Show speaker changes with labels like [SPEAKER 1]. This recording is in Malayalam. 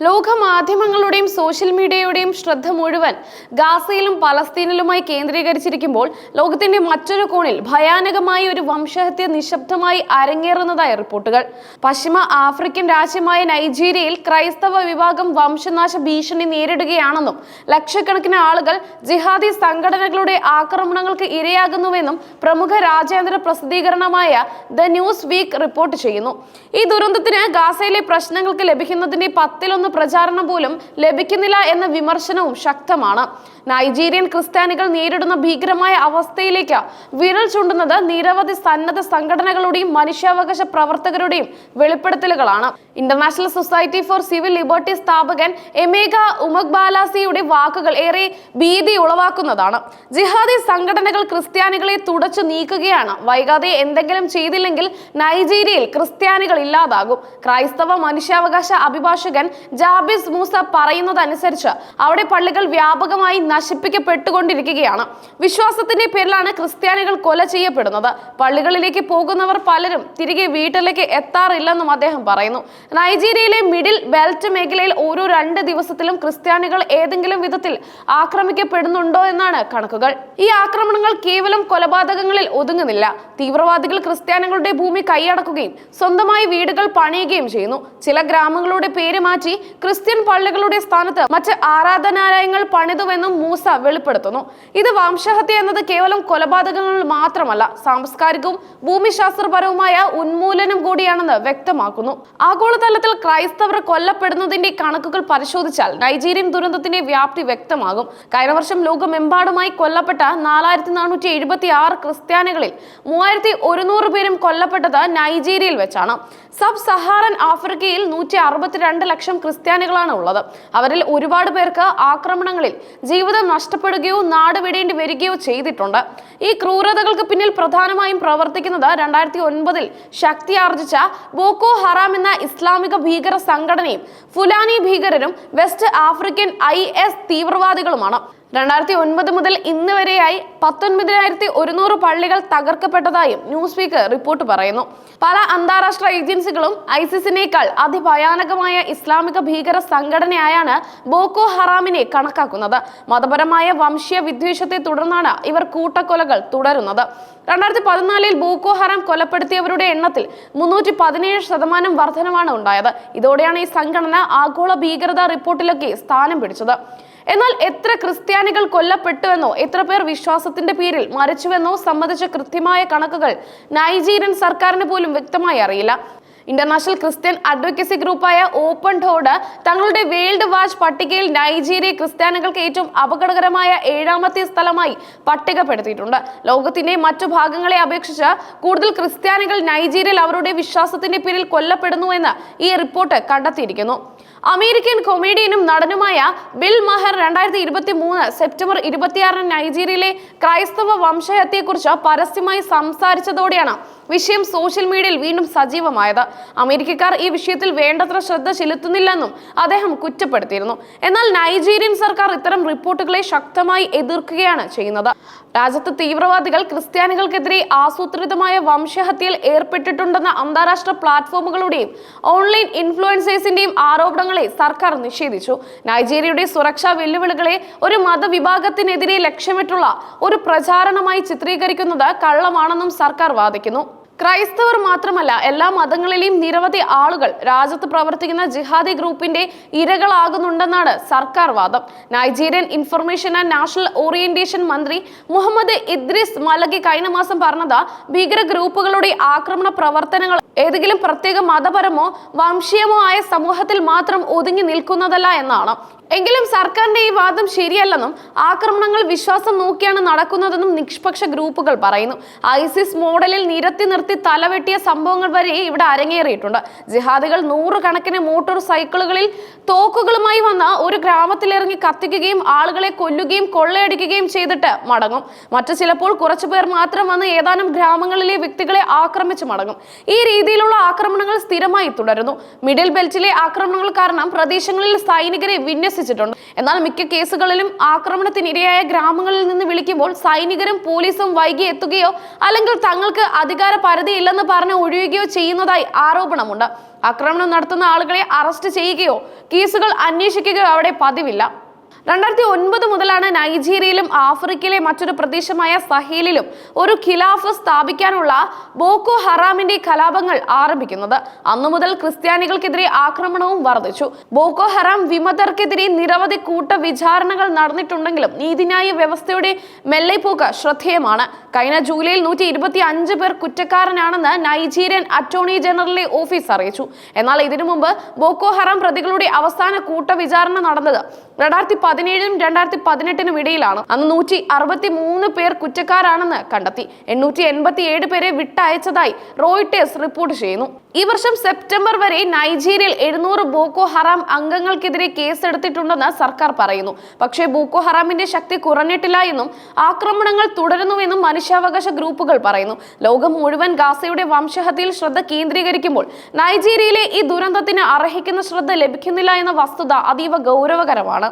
[SPEAKER 1] ലോക മാധ്യമങ്ങളുടെയും സോഷ്യൽ മീഡിയയുടെയും ശ്രദ്ധ മുഴുവൻ ഗാസയിലും പലസ്തീനിലുമായി കേന്ദ്രീകരിച്ചിരിക്കുമ്പോൾ ലോകത്തിന്റെ മറ്റൊരു കോണിൽ ഭയാനകമായ ഒരു വംശഹത്യ നിശബ്ദമായി അരങ്ങേറുന്നതായി റിപ്പോർട്ടുകൾ. പശ്ചിമ ആഫ്രിക്കൻ രാജ്യമായ നൈജീരിയയിൽ ക്രൈസ്തവ വിഭാഗം വംശനാശ ഭീഷണി നേരിടുകയാണെന്നും ലക്ഷക്കണക്കിന് ആളുകൾ ജിഹാദി സംഘടനകളുടെ ആക്രമണങ്ങൾക്ക് ഇരയാകുന്നുവെന്നും പ്രമുഖ രാജ്യാന്തര പ്രസിദ്ധീകരണമായ ദ ന്യൂസ് വീക്ക് റിപ്പോർട്ട് ചെയ്യുന്നു. ഈ ദുരന്തത്തിന് ഗാസയിലെ പ്രശ്നങ്ങൾക്ക് ലഭിക്കുന്നതിന്റെ പത്തിലൊന്ന് പ്രചാരണം പോലും ലഭിക്കുന്നില്ല എന്ന വിമർശനവും ശക്തമാണ്. നൈജീരിയൻ ക്രിസ്ത്യാനികൾ നേരിടുന്ന ഭീകരമായ അവസ്ഥയിലേക്ക് വിരൽ ചൂണ്ടുന്നത് നിരവധി സന്നദ്ധ സംഘടനകളുടെയും മനുഷ്യാവകാശ പ്രവർത്തകരുടെയും വെളിപ്പെടുത്തലുകളാണ്. International society for civil liberty സ്ഥാപകൻ എമേഗ ഉമഗ്ബാലാസിയുടെ വാക്കുകൾ ഏറെ ഭീതി ഉളവാക്കുന്നതാണ്. ജിഹാദി സംഘടനകൾ ക്രിസ്ത്യാനികളെ തുടച്ചു നീക്കുകയാണ്. വൈകാതെ എന്തെങ്കിലും ചെയ്തില്ലെങ്കിൽ നൈജീരിയയിൽ ക്രിസ്ത്യാനികൾ ഇല്ലാതാകും. ക്രൈസ്തവ മനുഷ്യാവകാശ അഭിഭാഷകൻ ജാബിസ് മൂസ പറയുന്നതനുസരിച്ച് അവിടെ പള്ളികൾ വ്യാപകമായി നശിപ്പിക്കപ്പെട്ടുകൊണ്ടിരിക്കുകയാണ്. വിശ്വാസത്തിന്റെ പേരിലാണ് ക്രിസ്ത്യാനികൾ കൊല ചെയ്യപ്പെടുന്നത്. പള്ളികളിലേക്ക് പോകുന്നവർ പലരും തിരികെ വീട്ടിലേക്ക് എത്താറില്ലെന്നും അദ്ദേഹം പറയുന്നു. നൈജീരിയയിലെ മിഡിൽ ബെൽറ്റ് മേഖലയിൽ ഓരോ രണ്ട് ദിവസത്തിലും ക്രിസ്ത്യാനികൾ ഏതെങ്കിലും വിധത്തിൽ ആക്രമിക്കപ്പെടുന്നുണ്ടോ എന്നാണ് കണക്കുകൾ. ഈ ആക്രമണങ്ങൾ കേവലം കൊലപാതകങ്ങളിൽ ഒതുങ്ങുന്നില്ല. തീവ്രവാദികൾ ക്രിസ്ത്യാനികളുടെ ഭൂമി കൈയടക്കുകയും സ്വന്തമായി വീടുകൾ പണിയുകയും ചെയ്യുന്നു. ചില ഗ്രാമങ്ങളുടെ പേര് മാറ്റി ക്രിസ്ത്യൻ പള്ളികളുടെ സ്ഥാനത്ത് മറ്റ് ആരാധനാലയങ്ങൾ പണിതുവെന്നും മൂസ വെളിപ്പെടുത്തുന്നു. ഇത് വംശഹത്യ എന്നത് കേവലം കൊലപാതകങ്ങൾ മാത്രമല്ല സാംസ്കാരികവും ഭൂമിശാസ്ത്രപരവുമായ ഉന്മൂലനം കൂടിയാണെന്ന് വ്യക്തമാക്കുന്നു. ആഗോളതലത്തിൽ ക്രൈസ്തവർ കൊല്ലപ്പെടുന്നതിന്റെ കണക്കുകൾ പരിശോധിച്ചാൽ നൈജീരിയൻ ദുരന്തത്തിന്റെ വ്യാപ്തി വ്യക്തമാകും. കഴിഞ്ഞ വർഷം ലോകമെമ്പാടുമായി കൊല്ലപ്പെട്ട നാലായിരത്തി നാനൂറ്റി എഴുപത്തി ആറ് ക്രിസ്ത്യാനികളിൽ മൂവായിരത്തി ഒരുന്നൂറ് പേരും കൊല്ലപ്പെട്ടത് നൈജീരിയയിൽ വെച്ചാണ്. സബ് സഹാറൻ ആഫ്രിക്കയിൽ നൂറ്റി അറുപത്തിരണ്ട് ലക്ഷം ക്രിസ്ത്യാനികളാണ് ഉള്ളത് അവരിൽ ഒരുപാട് പേർക്ക് ആക്രമണങ്ങളിൽ ജീവിതം നഷ്ടപ്പെടുകയോ നാട് വിടേണ്ടി വരികയോ ചെയ്തിട്ടുണ്ട്. ഈ ക്രൂരതകൾക്ക് പിന്നിൽ പ്രധാനമായും പ്രവർത്തിക്കുന്നത് രണ്ടായിരത്തി ഒൻപതിൽ ശക്തി ആർജിച്ച ബോക്കോ ഹറാം എന്ന ഇസ്ലാമിക ഭീകര സംഘടനയും ഫുലാനി ഭീകരരും വെസ്റ്റ് ആഫ്രിക്കൻ ഐ തീവ്രവാദികളുമാണ്. രണ്ടായിരത്തി ഒൻപത് മുതൽ ഇന്ന് വരെയായി പത്തൊൻപതിനായിരത്തി ഒരുന്നൂറ് പള്ളികൾ തകർക്കപ്പെട്ടതായും ന്യൂസ് വീക്ക് റിപ്പോർട്ട് പറയുന്നു. പല അന്താരാഷ്ട്ര ഏജൻസികളും ഐസിസിനേക്കാൾ അതിഭയാനകമായ ഇസ്ലാമിക ഭീകര സംഘടനയായാണ് ബോക്കോ ഹറാമിനെ കണക്കാക്കുന്നത്. മതപരമായ വംശീയ വിദ്വേഷത്തെ തുടർന്നാണ് ഇവർ കൂട്ടക്കൊലകൾ തുടരുന്നത്. രണ്ടായിരത്തി പതിനാലിൽ ബോക്കോ ഹറാം കൊലപ്പെടുത്തിയവരുടെ എണ്ണത്തിൽ മുന്നൂറ്റി പതിനേഴ് ശതമാനം വർധനമാണ് ഉണ്ടായത്. ഇതോടെയാണ് ഈ സംഘടന ആഗോള ഭീകരത റിപ്പോർട്ടിലൊക്കെ സ്ഥാനം പിടിച്ചത്. എന്നാൽ എത്ര ക്രിസ്ത്യാനികൾ കൊല്ലപ്പെട്ടുവെന്നോ എത്ര പേർ വിശ്വാസത്തിന്റെ പേരിൽ മരിച്ചുവെന്നോ സംബന്ധിച്ച കൃത്യമായ കണക്കുകൾ നൈജീരിയൻ സർക്കാരിന് പോലും വ്യക്തമായി അറിയില്ല. ഇന്റർനാഷണൽ ക്രിസ്ത്യൻ അഡ്വക്കസി ഗ്രൂപ്പായ ഓപ്പൺ ഡോഡ് തങ്ങളുടെ വേൾഡ് വാച്ച് പട്ടികയിൽ നൈജീരിയ ക്രിസ്ത്യാനികൾക്ക് ഏറ്റവും അപകടകരമായ ഏഴാമത്തെ സ്ഥലമായി പട്ടികപ്പെടുത്തിയിട്ടുണ്ട്. ലോകത്തിന്റെ മറ്റു ഭാഗങ്ങളെ അപേക്ഷിച്ച് കൂടുതൽ ക്രിസ്ത്യാനികൾ നൈജീരിയയിൽ അവരുടെ വിശ്വാസത്തിന്റെ പേരിൽ കൊല്ലപ്പെടുന്നുവെന്ന് ഈ റിപ്പോർട്ട് കണ്ടെത്തിയിരിക്കുന്നു. അമേരിക്കൻ കൊമേഡിയനും നടനുമായ ബിൽ മഹർ രണ്ടായിരത്തി ഇരുപത്തി മൂന്ന് സെപ്റ്റംബർ ഇരുപത്തിയാറിന് നൈജീരിയയിലെ ക്രൈസ്തവ വംശഹത്യയെക്കുറിച്ച് പരസ്യമായി സംസാരിച്ചതോടെയാണ് വിഷയം സോഷ്യൽ മീഡിയയിൽ വീണ്ടും സജീവമായത്. അമേരിക്കക്കാർ ഈ വിഷയത്തിൽ വേണ്ടത്ര ശ്രദ്ധ ചെലുത്തുന്നില്ലെന്നും അദ്ദേഹം കുറ്റപ്പെടുത്തിയിരുന്നു. എന്നാൽ നൈജീരിയൻ സർക്കാർ ഇത്തരം റിപ്പോർട്ടുകളെ ശക്തമായി എതിർക്കുകയാണ് ചെയ്യുന്നത്. രാജ്യത്ത് തീവ്രവാദികൾ ക്രിസ്ത്യാനികൾക്കെതിരെ ആസൂത്രിതമായ വംശഹത്യയിൽ ഏർപ്പെട്ടിട്ടുണ്ടെന്ന അന്താരാഷ്ട്ര പ്ലാറ്റ്ഫോമുകളുടെയും ഓൺലൈൻ ഇൻഫ്ലുവൻസേഴ്സിന്റെയും ആരോപണങ്ങളെ സർക്കാർ നിഷേധിച്ചു. നൈജീരിയയുടെ സുരക്ഷാ വെല്ലുവിളികളെ ഒരു മതവിഭാഗത്തിനെതിരെ ലക്ഷ്യമിട്ടുള്ള ഒരു പ്രചാരണമായി ചിത്രീകരിക്കുന്നത് കള്ളമാണെന്നും സർക്കാർ വാദിക്കുന്നു. ക്രൈസ്തവർ മാത്രമല്ല എല്ലാ മതങ്ങളിലെയും നിരവധി ആളുകൾ രാജ്യത്ത് പ്രവർത്തിക്കുന്ന ജിഹാദി ഗ്രൂപ്പിന്റെ ഇരകളാകുന്നുണ്ടെന്നാണ് സർക്കാർ വാദം. Nigerian information and national orientation മന്ത്രി മുഹമ്മദ് ഇദ്രിസ് മലകി കഴിഞ്ഞ മാസം പറഞ്ഞത് ഭീകര ഗ്രൂപ്പുകളുടെ ആക്രമണ പ്രവർത്തനങ്ങൾ ഏതെങ്കിലും പ്രത്യേക മതപരമോ വംശീയമോ ആയ സമൂഹത്തിൽ മാത്രം ഒതുങ്ങി നിൽക്കുന്നതല്ല എന്നാണ്. എങ്കിലും സർക്കാരിന്റെ ഈ വാദം ശരിയല്ലെന്നും ആക്രമണങ്ങൾ വിശ്വാസം നോക്കിയാണ് നടക്കുന്നതെന്നും നിഷ്പക്ഷ ഗ്രൂപ്പുകൾ പറയുന്നു. ഐസിസ് മോഡലിൽ നിരത്തി നിർത്തി തലവെട്ടിയ സംഭവങ്ങൾ വരെ ഇവിടെ അരങ്ങേറിയിട്ടുണ്ട്. ജിഹാദികൾ നൂറുകണക്കിന് മോട്ടോർ സൈക്കിളുകളിൽ തോക്കുകളുമായി വന്ന ഒരു ഗ്രാമത്തിലിറങ്ങി കത്തിക്കുകയും ആളുകളെ കൊല്ലുകയും കൊള്ളയടിക്കുകയും ചെയ്തിട്ട് മടങ്ങും. മറ്റു ചിലപ്പോൾ കുറച്ചുപേർ മാത്രം വന്ന് ഏതാനും ഗ്രാമങ്ങളിലെ വ്യക്തികളെ ആക്രമിച്ചു മടങ്ങും. ഈ രീതിയിലുള്ള ആക്രമണങ്ങൾ സ്ഥിരമായി തുടരുന്നു. മിഡിൽ ബെൽറ്റിലെ ആക്രമണങ്ങൾ കാരണം പ്രദേശങ്ങളിൽ സൈനികരെ വിന്യസിച്ചു നിർദ്ദേശിച്ചിട്ടുണ്ട് എന്നാൽ മിക്ക കേസുകളിലും ആക്രമണത്തിനിരയായ ഗ്രാമങ്ങളിൽ നിന്ന് വിളിക്കുമ്പോൾ സൈനികരും പോലീസും വൈകി എത്തുകയോ അല്ലെങ്കിൽ തങ്ങൾക്ക് അധികാര പരിധിയില്ലെന്ന് പറഞ്ഞ് ഒഴിയുകയോ ചെയ്യുന്നതായി ആരോപണമുണ്ട്. ആക്രമണം നടത്തുന്ന ആളുകളെ അറസ്റ്റ് ചെയ്യുകയോ കേസുകൾ അന്വേഷിക്കുകയോ അവിടെ പതിവില്ല. രണ്ടായിരത്തി ഒൻപത് മുതലാണ് നൈജീരിയയിലും ആഫ്രിക്കയിലെ മറ്റൊരു പ്രദേശമായ സഹേലിലും ഒരു ഖിലാഫ് സ്ഥാപിക്കാനുള്ള ബോക്കോ ഹറാമിന്റെ കലാപങ്ങൾ ആരംഭിക്കുന്നത്. അന്നു മുതൽ ക്രിസ്ത്യാനികൾക്കെതിരെ ആക്രമണവും വർദ്ധിച്ചു ബോക്കോ ഹറാം വിമതർക്കെതിരെ നിരവധി കൂട്ട വിചാരണകൾ നടന്നിട്ടുണ്ടെങ്കിലും നീതിന്യായ വ്യവസ്ഥയുടെ മെല്ലെപ്പോക്ക് ശ്രദ്ധേയമാണ്. കഴിഞ്ഞ ജൂലൈയിൽ നൂറ്റി ഇരുപത്തി അഞ്ച് പേർ കുറ്റക്കാരനാണെന്ന് നൈജീരിയൻ അറ്റോർണി ജനറലിലെ ഓഫീസ് അറിയിച്ചു. എന്നാൽ ഇതിനു മുമ്പ് ബോക്കോ ഹറാം പ്രതികളുടെ അവസാന കൂട്ട വിചാരണ നടന്നത് രണ്ടായിരത്തി പതിനേഴിനും രണ്ടായിരത്തി പതിനെട്ടിനും ഇടയിലാണ്. അന്ന് നൂറ്റി അറുപത്തി മൂന്ന് പേർ കുറ്റക്കാരാണെന്ന് കണ്ടെത്തി. എണ്ണൂറ്റി എൺപത്തി ഏഴ് പേരെ വിട്ടയച്ചതായി റോയിട്ടേഴ്സ് റിപ്പോർട്ട് ചെയ്യുന്നു. ഈ വർഷം സെപ്റ്റംബർ വരെ നൈജീരിയയിൽ എഴുന്നൂറ് ബോക്കോ ഹറാം അംഗങ്ങൾക്കെതിരെ കേസെടുത്തിട്ടുണ്ടെന്ന് സർക്കാർ പറയുന്നു. പക്ഷേ ബോക്കോ ഹറാമിന്റെ ശക്തി കുറഞ്ഞിട്ടില്ല എന്നും ആക്രമണങ്ങൾ തുടരുന്നുവെന്നും മനുഷ്യാവകാശ ഗ്രൂപ്പുകൾ പറയുന്നു. ലോകം മുഴുവൻ ഗാസയുടെ വംശഹത്യയിൽ ശ്രദ്ധ കേന്ദ്രീകരിക്കുമ്പോൾ നൈജീരിയയിലെ ഈ ദുരന്തത്തിന് അർഹിക്കുന്ന ശ്രദ്ധ ലഭിക്കുന്നില്ല എന്ന വസ്തുത അതീവ ഗൗരവകരമാണ്.